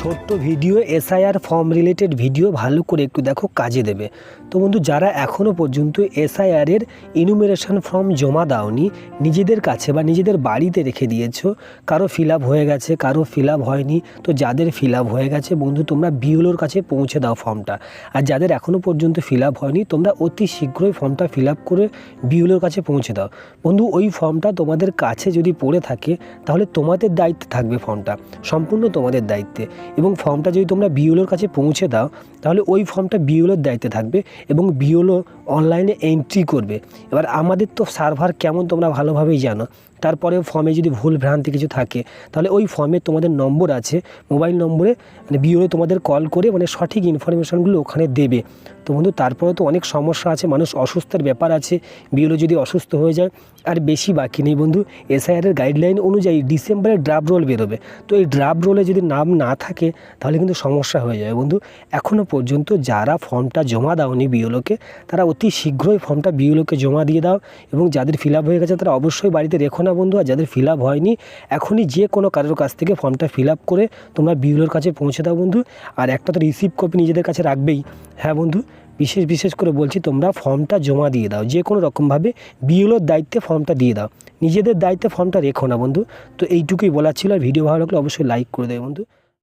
ছোট্ট video SIR form related video ভালো করে একটু দেখো, কাজে দেবে। তো বন্ধু, যারা এখনও পর্যন্ত এসআইআরের ইনুমেরেশন ফর্ম জমা দাওনি, নিজেদের কাছে বা নিজেদের বাড়িতে রেখে দিয়েছ, কারও ফিল হয়ে গেছে, কারও ফিল হয়নি, তো যাদের ফিল হয়ে গেছে, বন্ধু, তোমরা বিওলোর কাছে পৌঁছে দাও ফর্মটা আর যাদের এখনও পর্যন্ত ফিল হয়নি, তোমরা অতি শীঘ্রই ফর্মটা ফিল করে বিওলোর কাছে পৌঁছে দাও। বন্ধু, ওই ফর্মটা তোমাদের কাছে যদি পড়ে থাকে, তাহলে তোমাদের দায়িত্বে থাকবে ফর্মটা সম্পূর্ণ তোমাদের দায়িত্বে। এবং ফর্মটা যদি তোমরা বিওলোর কাছে পৌঁছে দাও, তাহলে ওই ফর্মটা বিওলোর দায়িত্বে থাকবে এবং বিওলো অনলাইনে এন্ট্রি করবে। এবার আমাদের তো সার্ভার কেমন তোমরা ভালোভাবেই জানো। তারপরে ফর্মে যদি ভুল ভ্রান্তি কিছু থাকে, তাহলে ওই ফর্মে তোমাদের নম্বর আছে। মোবাইল নম্বরে মানে বিওলো তোমাদের কল করে মানে সঠিক ইনফরমেশানগুলো ওখানে দেবে। তো বন্ধু তারপরে তো অনেক সমস্যা আছে, মানুষ অসুস্থের ব্যাপার আছে বিওলো যদি অসুস্থ হয়ে যায়, আর বেশি বাকি নেই বন্ধু। এসআইআরের গাইডলাইন অনুযায়ী ডিসেম্বরে ড্রাফট রোল বেরোবে। তো এই ড্রাফট রোলে যদি নাম না থাকে, তাহলে কিন্তু সমস্যা হয়ে যাবে বন্ধু। এখনও পর্যন্ত যারা ফর্মটা জমা দাওনি বিওলোকে তারা অতি শীঘ্রই ফর্মটা বিওলোকে জমা দিয়ে দাও এবং যাদের ফিল হয়ে গেছে, তারা অবশ্যই বাড়িতে রেখো না বন্ধু। আর যাদের ফিল হয়নি, এখনই যে কোনো কারোর কাছ থেকে ফর্মটা ফিল করে তোমরা বিওলোর কাছে পৌঁছে দাও বন্ধু। আর একটা তো রিসিভ কপি নিজেদের কাছে রাখবেই। হ্যাঁ বন্ধু? বিশেষ বিশেষ করে বলছি তোমরা ফর্মটা জমা দিয়ে দাও, যে কোনো রকমভাবে বিএলওর দায়িত্বে ফর্মটা দিয়ে দাও। নিজেদের দায়িত্বে ফর্মটা রেখো না বন্ধু। তো এইটুকুই বলার ছিল। আর ভিডিও ভালো লাগলে অবশ্যই লাইক করে দেবে বন্ধু।